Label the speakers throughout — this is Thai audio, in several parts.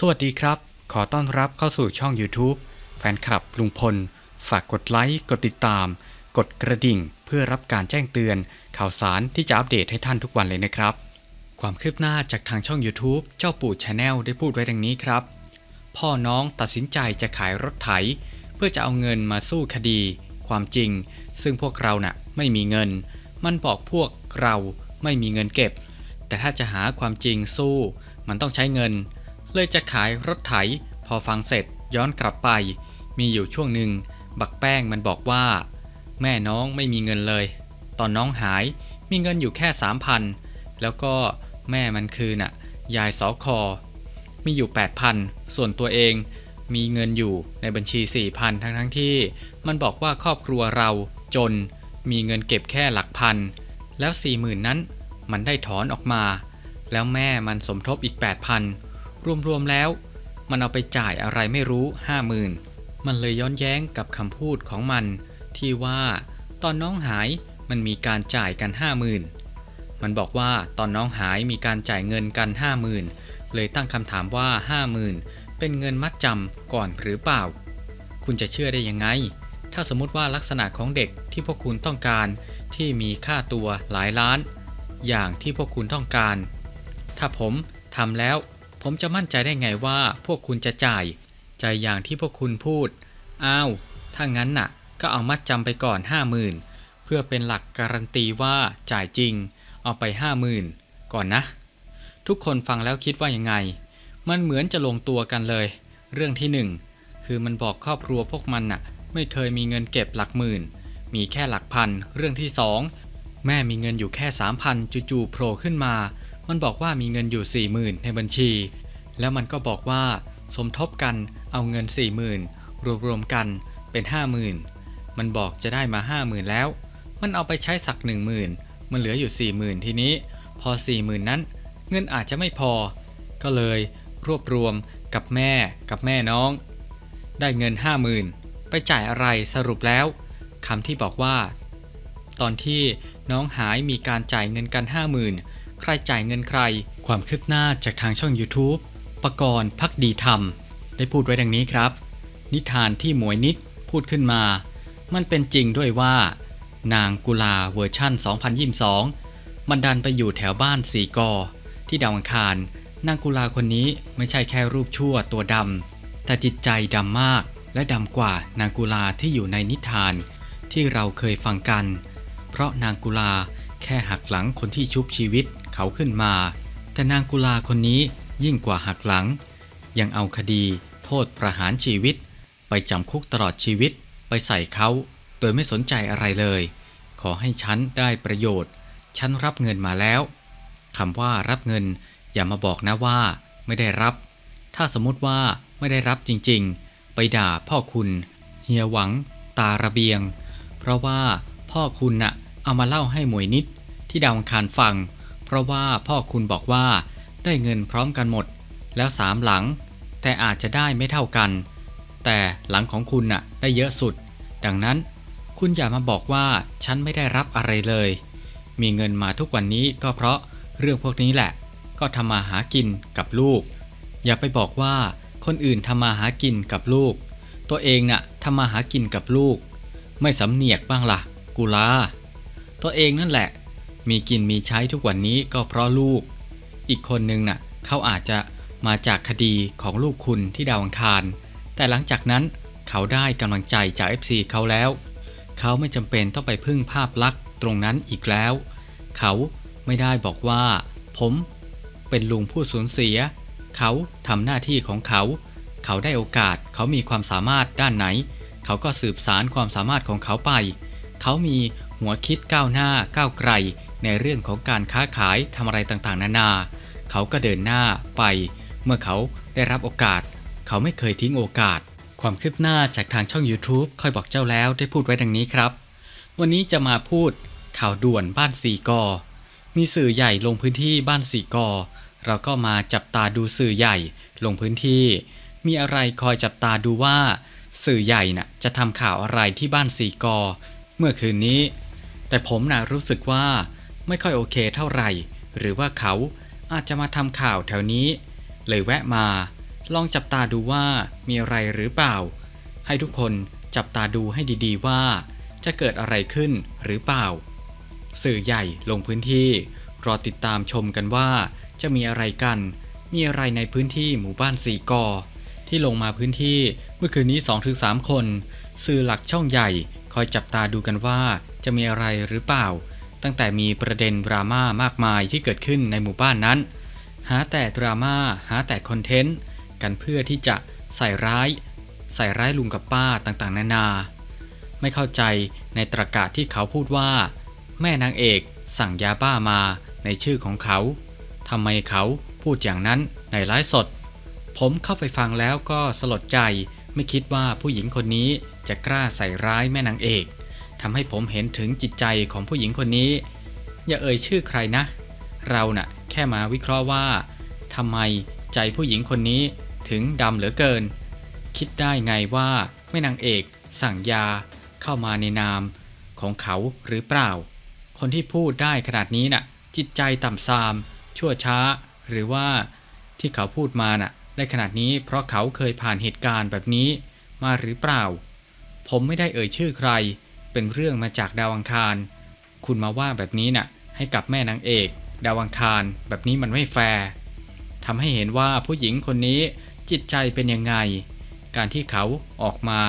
Speaker 1: สวัสดีครับ ขอต้อนรับเข้าสู่ช่อง YouTube แฟนคลับลุงพล ฝากกดไลค์ กดติดตาม กดกระดิ่ง เพื่อรับการแจ้งเตือน ข่าวสารที่จะอัปเดตให้ท่านทุกวันเลยนะครับ ความคืบหน้าจากทางช่อง YouTube เจ้าปู่ชาแนลได้พูดไว้ดังนี้ครับ พ่อน้องตัดสินใจจะขายรถไถ เพื่อจะเอาเงินมาสู้คดี ความจริง ซึ่งพวกเราน่ะไม่มีเงิน มันบอกพวกเราไม่มีเงินเก็บ แต่ถ้าจะหาความจริงสู้ มันต้องใช้เงิน เลยจะขายรถไถ พอฟังเสร็จย้อนกลับไป มีอยู่ช่วงหนึ่ง บักแป้งมันบอกว่า แม่น้องไม่มีเงินเลย ตอนน้องหายมีเงินอยู่แค่สามพันแล้วก็แม่มันคือน่ะ ยายสอคอ มีอยู่ 8,000 ส่วนตัวเองมีเงินอยู่ในบัญชี 4,000 ทั้งทั้งที่ มันบอกว่าครอบครัวเราจน มีเงินเก็บแค่หลักพัน แล้ว 40,000 นั้น มันได้ถอนออกมา แล้วแม่มันสมทบอีก 8,000 รวมๆแล้ว มันเอาไปจ่ายอะไรไม่รู้50,000มันเลยย้อนแย้งกับคำพูดของมัน ที่ว่าตอนน้องหายมันมีการจ่ายกัน50,000มันบอกว่าตอนน้องหายมีการจ่ายเงินกัน50,000เลยตั้งคำถามว่า50,000เป็นเงินมัดจำก่อนหรือเปล่า คุณจะเชื่อได้ยังไง ถ้าสมมติว่าลักษณะของเด็กที่พวกคุณต้องการ ที่มีค่าตัวหลายล้าน อย่างที่พวกคุณต้องการ ถ้าผมทำแล้ว ผมจะมั่นใจได้ไงว่าพวกคุณจะจ่าย ใจอย่างที่พวกคุณพูด อ้าว ถ้างั้นน่ะ ก็เอามัดจำไปก่อน50,000เพื่อเป็นหลักการันตีว่าจ่ายจริง เอาไป50,000ก่อนนะ ทุกคนฟังแล้วคิดว่ายังไง มันเหมือนจะลงตัวกันเลย เรื่องที่หนึ่งคือมันบอกครอบครัวพวกมันน่ะ ไม่เคยมีเงินเก็บหลักหมื่น มีแค่หลักพัน เรื่องที่สองแม่มีเงินอยู่แค่3,000จู่ๆโผล่ขึ้นมา มันบอกว่ามีเงินอยู่40,000ในบัญชี แล้วมันก็บอกว่า สมทบกันเอาเงิน40,000รวมๆกันเป็น 50,000มันบอกจะได้มา 50,000 แล้ว มันเอาไปใช้สัก 10,000 มันเหลืออยู่ 40,000 ทีนี้ พอ 40,000 นั้น เงินอาจจะไม่พอ ก็เลยรวบรวมกับแม่กับแม่น้อง ได้เงิน 50,000 ไปจ่ายอะไรสรุปแล้วคำที่บอกว่า ตอนที่น้องหายมีการจ่ายเงินกัน 50,000 ใครจ่ายเงินใคร ความคืบหน้าจากทางช่อง YouTube ประกรณ์พักดีธรรม ได้พูดไว้ดังนี้ครับ นิทานที่หมวยนิดพูดขึ้นมา มันเป็นจริงด้วยว่า นางกุลาเวอร์ชั่น 2022 มันดันไปอยู่แถวบ้านสีกอ ที่ดาวอังคาร นางกุลาคนนี้ไม่ใช่แค่รูปชั่วตัวดำแต่จิตใจดำมากและดำกว่านางกุลาที่อยู่ในนิทาน ที่เราเคยฟังกัน เพราะนางกุลาแค่หักหลังคนที่ชุบชีวิต เขาขึ้นมา แต่นางกุลาคนนี้ยิ่งกว่าหักหลัง ยังเอาคดีโทษประหารชีวิต ไปจำคุกตลอดชีวิต ไปใส่เขา โดยไม่สนใจอะไรเลย ขอให้ฉันได้ประโยชน์ ฉันรับเงินมาแล้วคำว่ารับเงินอย่ามาบอกนะว่า ไม่ได้รับ ถ้าสมมติว่าไม่ได้รับจริงๆ ไปด่าพ่อคุณเฮียหวัง ตาระเบียง เพราะว่าพ่อคุณน่ะเอามาเล่าให้หมวยนิดที่ดาวอังคารฟัง เพราะว่าพ่อคุณบอกว่าได้เงินพร้อมกันหมด แล้วสามหลัง แต่อาจจะได้ไม่เท่ากัน แต่หลังของคุณน่ะได้เยอะสุด ดังนั้นคุณอย่ามาบอกว่าฉันไม่ได้รับอะไรเลย มีเงินมาทุกวันนี้ก็เพราะเรื่องพวกนี้แหละ ก็ทำมาหากินกับลูก อย่าไปบอกว่าคนอื่นทำมาหากินกับลูก ตัวเองน่ะทำมาหากินกับลูก ไม่สำเนียกบ้างละ่ะกุลาตัวเองนั่นแหละ มีกินมีใช้ทุกวันนี้ก็เพราะลูก อีกคนนึงน่ะเขาอาจจะมาจากคดีของลูกคุณที่ดาวอังคาร แต่หลังจากนั้นเขาได้กำลังใจจาก FC เขาแล้ว เขาไม่จำเป็นต้องไปพึ่งภาพลักษณ์ตรงนั้นอีกแล้ว เขาไม่ได้บอกว่า ผม เป็นลุงผู้สูญเสีย เขาทำหน้าที่ของเขา เขาได้โอกาสเขามีความสามารถด้านไหน เขาก็สืบสารความสามารถของเขาไป เขามีหัวคิดก้าวหน้าก้าวไกล ในเรื่องของการค้าขายทำอะไรต่างๆ นานา เขาก็เดินหน้าไป เมื่อเขาได้รับโอกาส เขาไม่เคยทิ้งโอกาส ความคืบหน้าจากทางช่อง YouTube ค่อยบอกเจ้าแล้วได้พูดไว้ดังนี้ครับ วันนี้จะมาพูดข่าวด่วนบ้านสีกอ มีสื่อใหญ่ลงพื้นที่บ้านสีกอ เราก็มาจับตาดูสื่อใหญ่ลงพื้นที่ มีอะไรคอยจับตาดูว่า สื่อใหญ่น่ะจะทำข่าวอะไรที่บ้านสีกอ เมื่อคืนนี้ แต่ผมน่ะรู้สึกว่า ไม่ค่อยโอเคเท่าไหร่ หรือว่าเขาอาจจะมาทำข่าวแถวนี้ เลยแวะมา ลองจับตาดูว่ามีอะไรหรือเปล่า ให้ทุกคนจับตาดูให้ดีๆว่า จะเกิดอะไรขึ้นหรือเปล่า สื่อใหญ่ลงพื้นที่ รอติดตามชมกันว่าจะมีอะไรกัน มีอะไรในพื้นที่หมู่บ้านสีกอ ที่ลงมาพื้นที่เมื่อคืนนี้ 2-3 คน สื่อหลักช่องใหญ่คอยจับตาดูกันว่าจะมีอะไรหรือเปล่า ตั้งแต่มีประเด็นดราม่ามากมายที่เกิดขึ้นในหมู่บ้านนั้น หาแต่ดราม่าหาแต่คอนเทนต์กันเพื่อที่จะใส่ร้าย ใส่ร้ายลุงกับป้าต่างๆ นานา ไม่เข้าใจในตรกาศที่เขาพูดว่า แม่นางเอกสั่งยาบ้ามาในชื่อของเขาทำไมเขาพูดอย่างนั้นในไลฟ์สด ผมเข้าไปฟังแล้วก็สลดใจไม่คิดว่าผู้หญิงคนนี้จะกล้าใส่ร้ายแม่นางเอก ทำให้ผมเห็นถึงจิตใจของผู้หญิงคนนี้ อย่าเอ่ยชื่อใครนะ เราน่ะแค่มาวิเคราะห์ว่าทำไมใจผู้หญิงคนนี้ถึงดำเหลือเกิน คิดได้ไงว่าแม่นางเอกสั่งยาเข้ามาในนามของเขาหรือเปล่า คนที่พูดได้ขนาดนี้น่ะ จิตใจต่ำทราม ชั่วช้า หรือว่าที่เขาพูดมาน่ะ ได้ขนาดนี้เพราะเขาเคยผ่านเหตุการณ์แบบนี้มาหรือเปล่า ผมไม่ได้เอ่ยชื่อใคร เป็นเรื่องมาจากดาวอังคาร คุณมาว่าแบบนี้น่ะ ให้กับแม่นางเอก ดาวอังคาร แบบนี้มันไม่แฟร์ทำให้เห็นว่าผู้หญิงคนนี้จิตใจเป็นยังไง การที่เขาออกมา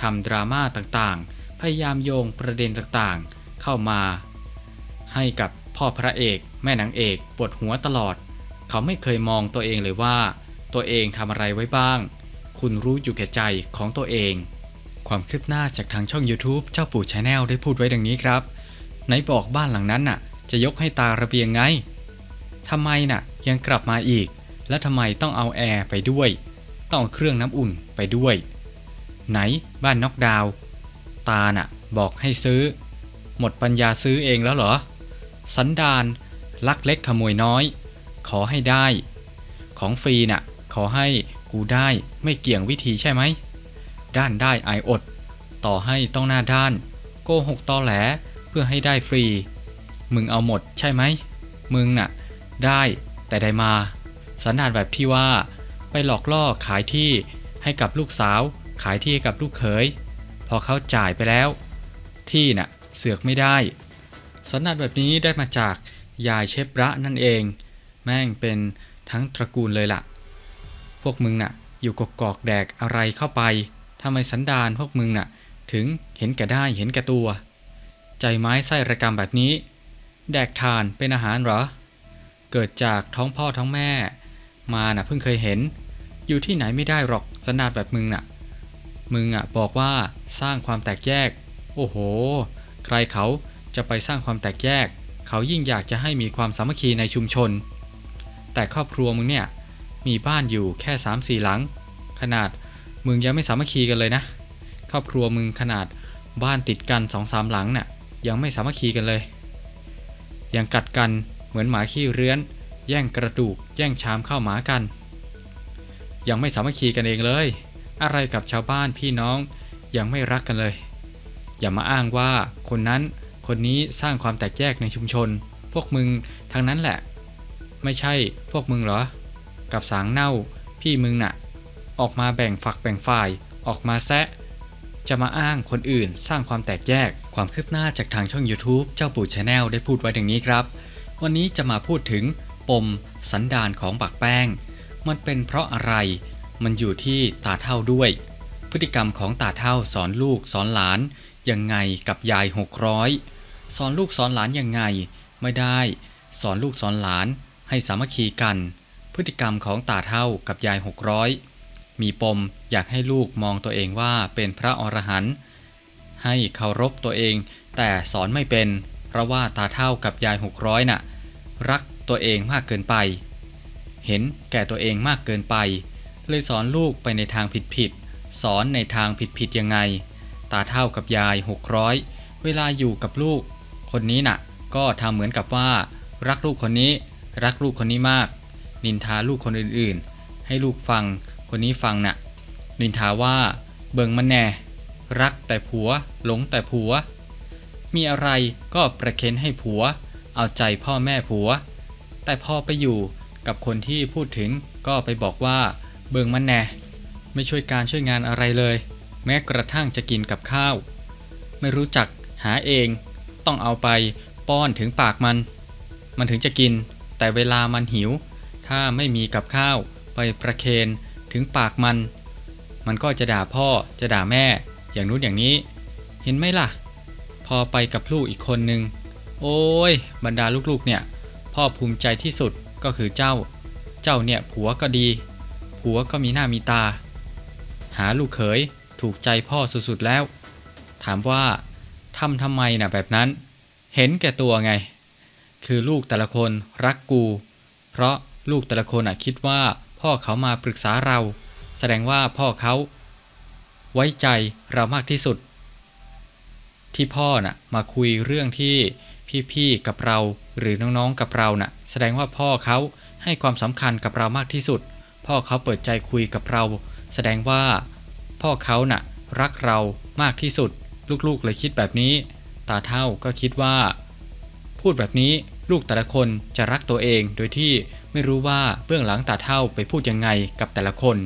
Speaker 1: ทำดราม่าต่างๆ พยายามโยงประเด็นต่างๆ เข้ามา ให้กับพ่อพระเอกแม่นางเอกปวดหัวตลอด เขาไม่เคยมองตัวเองเลยว่า ตัวเองทำอะไรไว้บ้าง คุณรู้อยู่แก่ใจของตัวเอง ความคืบหน้าจากทางช่อง YouTube เจ้าปู่ชาแนลได้พูดไว้ดังนี้ครับไหนบอกบ้านหลังนั้นน่ะ จะยกให้ตาระเบียงไงทำไมน่ะ ยังกลับมาอีก และทำไมต้องเอาแอร์ไปด้วย ต้องเอาเครื่องน้ำอุ่นไปด้วย ไหนบ้านน็อกดาว ตาน่ะ บอกให้ซื้อ หมดปัญญาซื้อเองแล้วเหรอ สันดานลักเล็กขโมยน้อย ขอให้ได้ ของฟรีน่ะ ขอให้กูได้ไม่เกี่ยงวิธีใช่ไหม ด้านได้อายอด ต่อให้ต้องหน้าด้าน โกหกตอแหลเพื่อให้ได้ฟรี มึงเอาหมดใช่ไหม มึงน่ะ ได้แต่ได้มาสันดานแบบที่ว่า ไปหลอกล่อขายที่ให้กับลูกสาว ขายที่ให้กับลูกเขย พอเขาจ่ายไปแล้ว ที่น่ะ เสือกไม่ได้ สันดานแบบนี้ได้มาจากยายเชฟระนั่นเอง แม่งเป็นทั้งตระกูลเลยล่ะ พวกมึงน่ะ อยู่กกอกแดกอะไรเข้าไป ทำไมสันดานพวกมึงน่ะ ถึงเห็นแก่ได้เห็นแก่ตัว ใจไม้ไส้ระกรรมแบบนี้ แดกทานเป็นอาหารเหรอ เกิดจากท้องพ่อท้องแม่ มาน่ะเพิ่งเคยเห็น อยู่ที่ไหนไม่ได้หรอกสันดานแบบมึงน่ะ มึงอะบอกว่าสร้างความแตกแยก โอ้โห ใครเขาจะไปสร้างความแตกแยก เขายิ่งอยากจะให้มีความสามัคคีในชุมชน แต่ครอบครัวมึงเนี่ยมีบ้านอยู่แค่3ามสี่หลัง ขนาด มึงยังไม่สามัคคีกันเลยนะ ครอบครัวมึงขนาดบ้านติดกัน2องสามหลังน่ะ ยังไม่สามัคคีกันเลย ยังกัดกันเหมือนหมาขี้เรื้อน แย่งกระดูก แย่งชามข้าวหมากัน ยังไม่สามัคคีกันเองเลย อะไรกับชาวบ้านพี่น้องยังไม่รักกันเลย อย่ามาอ้างว่าคนนั้นคนนี้สร้างความแตกแยกในชุมชน พวกมึงทางนั้นแหละ ไม่ใช่พวกมึงเหรอ กับสางเน่าพี่มึงน่ะ ออกมาแบ่งฝักแบ่งฝ่าย ออกมาแซะ จะมาอ้างคนอื่น สร้างความแตกแยก ความคืบหน้าจากทางช่อง YouTube เจ้าปู่ชาแนลได้พูดไว้ดังนี้ครับ วันนี้จะมาพูดถึงปมสันดานของบักแป้ง มันเป็นเพราะอะไร มันอยู่ที่ตาเท่าด้วย พฤติกรรมของตาเท่าสอนลูกสอนหลาน ยังไงกับยาย 600 สอนลูกสอนหลานยังไง ไม่ได้ สอนลูกสอนหลานให้สามัคคีกัน พฤติกรรมของตาเท่ากับยาย 600 มีปมอยากให้ลูกมองตัวเองว่าเป็นพระอรหันต์ให้เคารพตัวเองแต่สอนไม่เป็น เพราะว่าตาเท่ากับยาย600น่ะ รักตัวเองมากเกินไป เห็นแก่ตัวเองมากเกินไป เลยสอนลูกไปในทางผิดๆสอนในทางผิดๆยังไง ตาเท่ากับยาย600เวลาอยู่กับลูก คนนี้น่ะ ก็ทำเหมือนกับว่า รักลูกคนนี้ รักลูกคนนี้มาก นินทาลูกคนอื่นๆ ให้ลูกฟัง คนนี้ฟังน่ะนินทาว่าเบิ่งมันแน่ รักแต่ผัว หลงแต่ผัว มีอะไรก็ประเคนให้ผัว เอาใจพ่อแม่ผัว แต่พอไปอยู่กับคนที่พูดถึงก็ไปบอกว่า เบิ่งมันแน่ ไม่ช่วยการช่วยงานอะไรเลย แม้กระทั่งจะกินกับข้าว ไม่รู้จักหาเอง ต้องเอาไปป้อนถึงปากมัน มันถึงจะกิน แต่เวลามันหิว ถ้าไม่มีกับข้าวไปประเคน ถึงปากมัน มันก็จะด่าพ่อจะด่าแม่ อย่างนู้นอย่างนี้ เห็นไหมล่ะ พอไปกับลูกอีกคนนึง โอ้ยบรรดาลูกๆเนี่ย พ่อภูมิใจที่สุดก็คือเจ้า เจ้าเนี่ยผัวก็ดี ผัวก็มีหน้ามีตา หาลูกเขยถูกใจพ่อสุดๆแล้ว ถามว่าทำทำไมนะแบบนั้น เห็นแก่ตัวไง คือลูกแต่ละคนรักกู เพราะลูกแต่ละคนอะคิดว่า พ่อเขามาปรึกษาเรา แสดงว่าพ่อเขา ไว้ใจเรามากที่สุด ที่พ่อน่ะมาคุยเรื่องที่พี่ๆกับเราหรือน้องๆกับเราน่ะ แสดงว่าพ่อเขาให้ความสำคัญกับเรามากที่สุด พ่อเขาเปิดใจคุยกับเรา แสดงว่า พ่อเขาน่ะรักเรามากที่สุด ลูกๆเลยคิดแบบนี้ ตาเท่าก็คิดว่า พูดแบบนี้ ลูกแต่ละคนจะรักตัวเองโดยที่ไม่รู้ว่าเบื้องหลังตาเท่าไปพูดยังไงกับแต่ละคน